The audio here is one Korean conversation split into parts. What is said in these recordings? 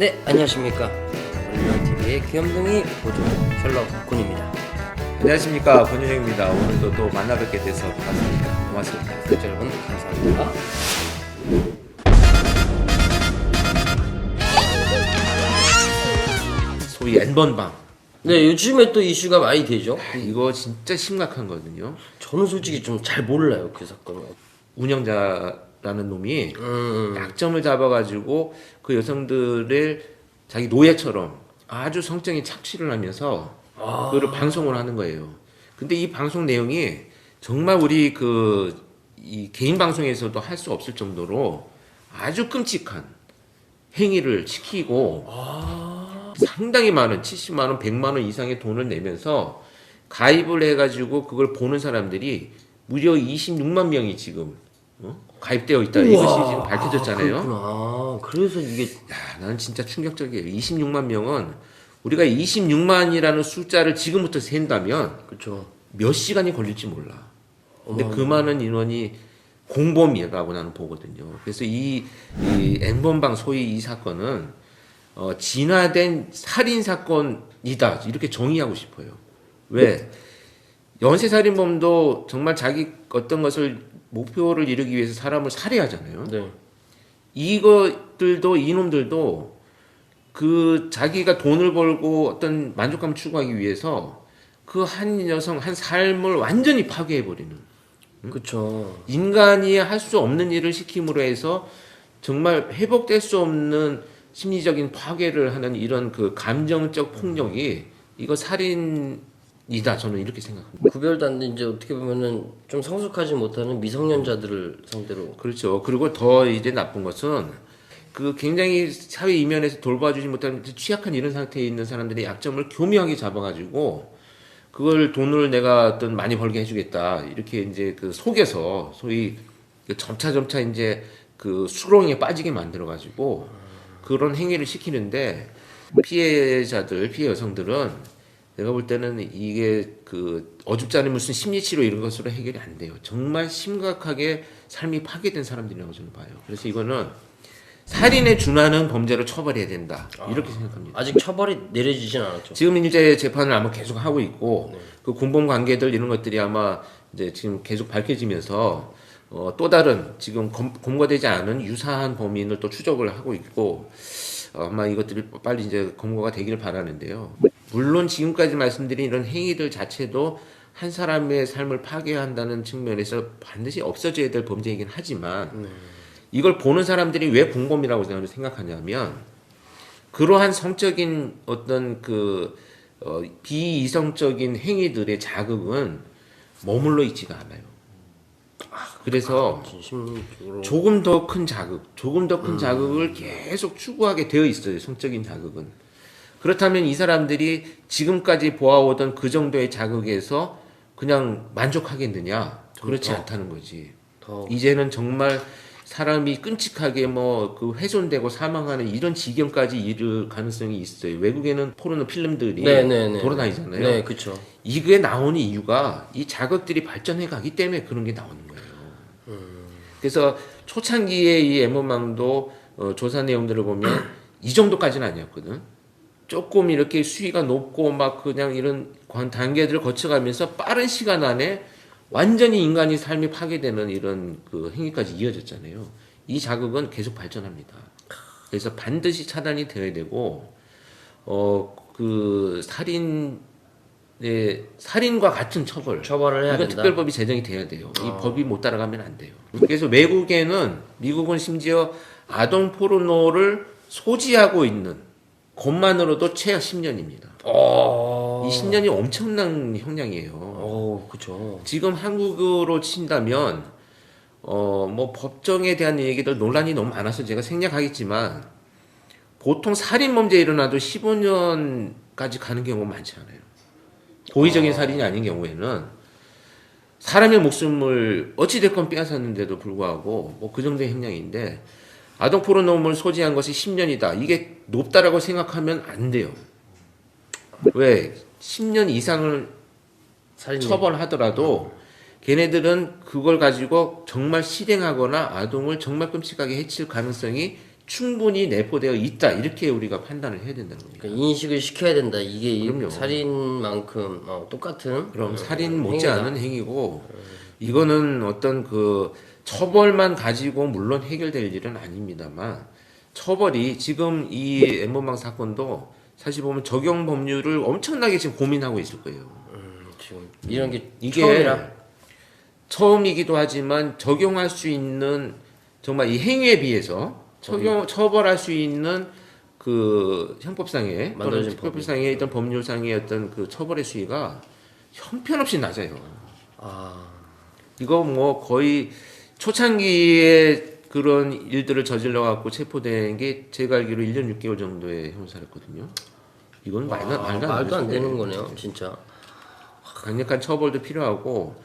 네, 안녕하십니까. 올리언TV의 귀염둥이 보조 셜록 군입니다. 안녕하십니까 권윤영입니다. 오늘도 또 만나 뵙게 돼서 반갑습니다. 고맙습니다. 구독자 여러분, 감사합니다. 소위 N번방 네, 요즘에 또 이슈가 많이 되죠. 이거 진짜 심각한 거거든요. 저는 솔직히 좀 잘 몰라요, 그 사건은. 운영자 라는 놈이 음, 약점을 잡아가지고 그 여성들을 자기 노예처럼 아주 성적인 착취를 하면서 그거를 방송을 하는 거예요. 근데 이 방송 내용이 정말 우리 그 이 개인 방송에서도 할 수 없을 정도로 아주 끔찍한 행위를 시키고 상당히 많은 70만 원, 100만 원 이상의 돈을 내면서 가입을 해가지고 그걸 보는 사람들이 무려 26만 명이 지금 어? 가입되어 있다. 이것이 지금 밝혀졌잖아요. 아, 그렇구나. 그래서 이게 야, 나는 진짜 충격적이에요. 26만 명은 우리가 26만이라는 숫자를 지금부터 센다면 그렇죠. 몇 시간이 걸릴지 몰라. 근데 그 많은 인원이 공범이라고 나는 보거든요. 그래서 이, 이 N번방 소위 이 사건은 어, 진화된 살인 사건이다 이렇게 정의하고 싶어요. 왜 연쇄 살인범도 정말 자기 어떤 것을 목표를 이루기 위해서 사람을 살해하잖아요. 네. 이것들도 이놈들도 그 자기가 돈을 벌고 어떤 만족감을 추구하기 위해서 그 한 여성 한 삶을 완전히 파괴해 버리는 그렇죠. 인간이 할 수 없는 일을 시킴으로 해서 정말 회복될 수 없는 심리적인 파괴를 하는 이런 그 감정적 폭력이 이거 살인 이다 저는 이렇게 생각합니다. 구별도 안 돼, 이제 어떻게 보면은 좀 성숙하지 못하는 미성년자들을 상대로. 그렇죠. 그리고 더 이제 나쁜 것은 그 굉장히 사회 이면에서 돌봐주지 못하는 취약한 이런 상태에 있는 사람들의 약점을 교묘하게 잡아가지고 그걸 돈을 내가 어떤 많이 벌게 해주겠다 이렇게 이제 그 속에서 소위 그 점차 점차 이제 그 수렁에 빠지게 만들어가지고 그런 행위를 시키는데 피해자들 피해 여성들은 내가 볼 때는 이게 그 어줍지 않은 무슨 심리치료 이런 것으로 해결이 안 돼요. 정말 심각하게 삶이 파괴된 사람들이라고 저는 봐요. 그래서 이거는 살인에 준하는 범죄로 처벌해야 된다. 이렇게 생각합니다. 아직 처벌이 내려지진 않았죠. 지금 이제 재판을 아마 계속 하고 있고 그 군법 관계들 이런 것들이 아마 이제 지금 계속 밝혀지면서 어, 또 다른 지금 검, 검거되지 않은 유사한 범인을 또 추적을 하고 있고 어, 아마 이것들이 빨리 이제 검거가 되기를 바라는데요. 물론 지금까지 말씀드린 이런 행위들 자체도 한 사람의 삶을 파괴한다는 측면에서 반드시 없어져야 될 범죄이긴 하지만 이걸 보는 사람들이 왜 공범이라고 생각하냐면 그러한 성적인 어떤 그 어, 비이성적인 행위들의 자극은 머물러 있지가 않아요. 그래서 진심적으로. 조금 더 큰 자극, 조금 더 큰 자극을 계속 추구하게 되어 있어요. 성적인 자극은. 그렇다면 이 사람들이 지금까지 보아오던 그 정도의 자극에서 그냥 만족하겠느냐? 그렇지 않다는 거지. 더 이제는 정말 사람이 끔찍하게 뭐 그 훼손되고 사망하는 이런 지경까지 이를 가능성이 있어요. 외국에는 포르노 필름들이 네네네. 돌아다니잖아요. 네, 그렇죠. 이게 나오는 이유가 이 자극들이 발전해 가기 때문에 그런 게 나오는 거예요. 그래서 초창기에 이 엠번망도 어, 조사 내용들을 보면 이 정도까지는 아니었거든. 조금 이렇게 수위가 높고 막 그냥 이런 관- 단계들을 거쳐가면서 빠른 시간 안에 완전히 인간이 삶이 파괴되는 이런 그 행위까지 이어졌잖아요. 이 자극은 계속 발전합니다. 그래서 반드시 차단이 되어야 되고 어 그 살인 의 살인과 같은 처벌 처벌을 해야 이건 된다. 특별법이 제정이 돼야 돼요. 이 법이 못 따라가면 안 돼요. 그래서 외국에는 미국은 심지어 아동 포르노를 소지하고 있는 것만으로도 최하 10년입니다. 어. 이 10년이 엄청난 형량이에요. 어, 그렇죠. 지금 한국으로 친다면 어 뭐 법정에 대한 얘기들 논란이 너무 많아서 제가 생략하겠지만 보통 살인 범죄 일어나도 15년까지 가는 경우가 많지 않아요. 고의적인 살인이 아닌 경우에는 사람의 목숨을 어찌 됐건 빼앗았는데도 불구하고 뭐 그 정도의 형량인데 아동 포르노물 소지한 것이 10년이다. 이게 높다라고 생각하면 안 돼요. 왜? 10년 이상을 살인 처벌하더라도 걔네들은 그걸 가지고 정말 실행하거나 아동을 정말 끔찍하게 해칠 가능성이 충분히 내포되어 있다 이렇게 우리가 판단을 해야 된다는 겁니다. 그러니까 인식을 시켜야 된다. 이게 이 그럼요. 살인만큼 어, 똑같은 그럼 어, 살인. 못지않은 행위고 이거는 어떤 그 처벌만 가지고 물론 해결될 일은 아닙니다만 처벌이 지금 이 엠번방 사건도 사실 보면 적용 법률을 엄청나게 지금 고민하고 있을 거예요. 음, 지금 이런 게 이게 처음이라 처음이기도 하지만 적용할 수 있는 정말 이 행위에 비해서 적용 처벌할 수 있는 그 형법상의 또는 특별법상의 어떤 법률상의 어떤 그 처벌의 수위가 형편없이 낮아요. 아 이거 뭐 거의 초창기에 그런 일들을 저질러 갖고 체포된 게 제가 알기로 1년 6개월 정도의 형사였거든요. 이건 말도, 와, 말도 안, 말도 안. 되는 거네요, 진짜. 강력한 처벌도 필요하고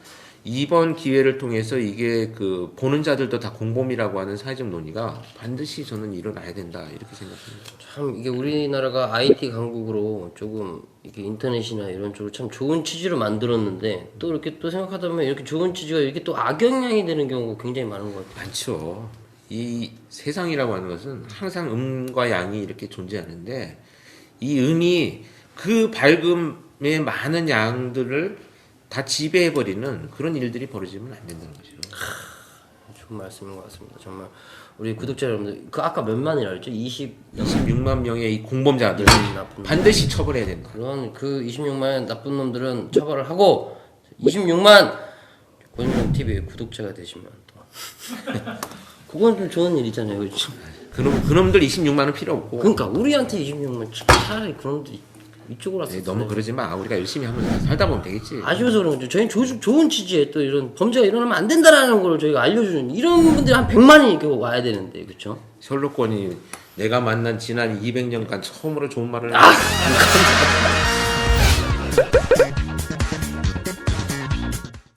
이번 기회를 통해서 이게 그 보는 자들도 다 공범이라고 하는 사회적 논의가 반드시 저는 일어나야 된다 이렇게 생각합니다. 참 이게 우리나라가 IT 강국으로 조금 이렇게 인터넷이나 이런 쪽으로 참 좋은 취지로 만들었는데 또 이렇게 또 생각하다 보면 이렇게 좋은 취지가 이렇게 또 악영향이 되는 경우가 굉장히 많은 것 같아요. 많죠. 이 세상이라고 하는 것은 항상 음과 양이 이렇게 존재하는데 이 음이 그 밝음의 많은 양들을 다 지배해버리는 그런 일들이 벌어지면 안 된다는 거죠. 좋은 말씀인 것 같습니다. 정말 우리 구독자 여러분들 그 아까 몇만이라 그랬죠? 20 26만 명의 이 공범자들 나쁜 반드시 처벌해야 된다. 그런 그 26만 나쁜 놈들은 처벌을 하고 26만 고인종 TV 구독자가 되시면 또 그건 좀 좋은 일이잖아요, 그렇죠? 그놈 그놈들 26만은 필요 없고 그러니까 우리한테 26만 차라리 그놈들 이 이쪽으로 왔어. 네, 너무 그러지 마. 우리가 열심히 하면 살다 보면 되겠지. 아쉬워서 그런 거죠. 저희 조, 좋은 취지에 또 이런 범죄가 일어나면 안 된다라는 걸 저희가 알려주는 이런 분들이 한 100만이 이렇게 와야 되는데, 그렇죠? 셜록권이 내가 만난 지난 200년간 처음으로 좋은 말을 아,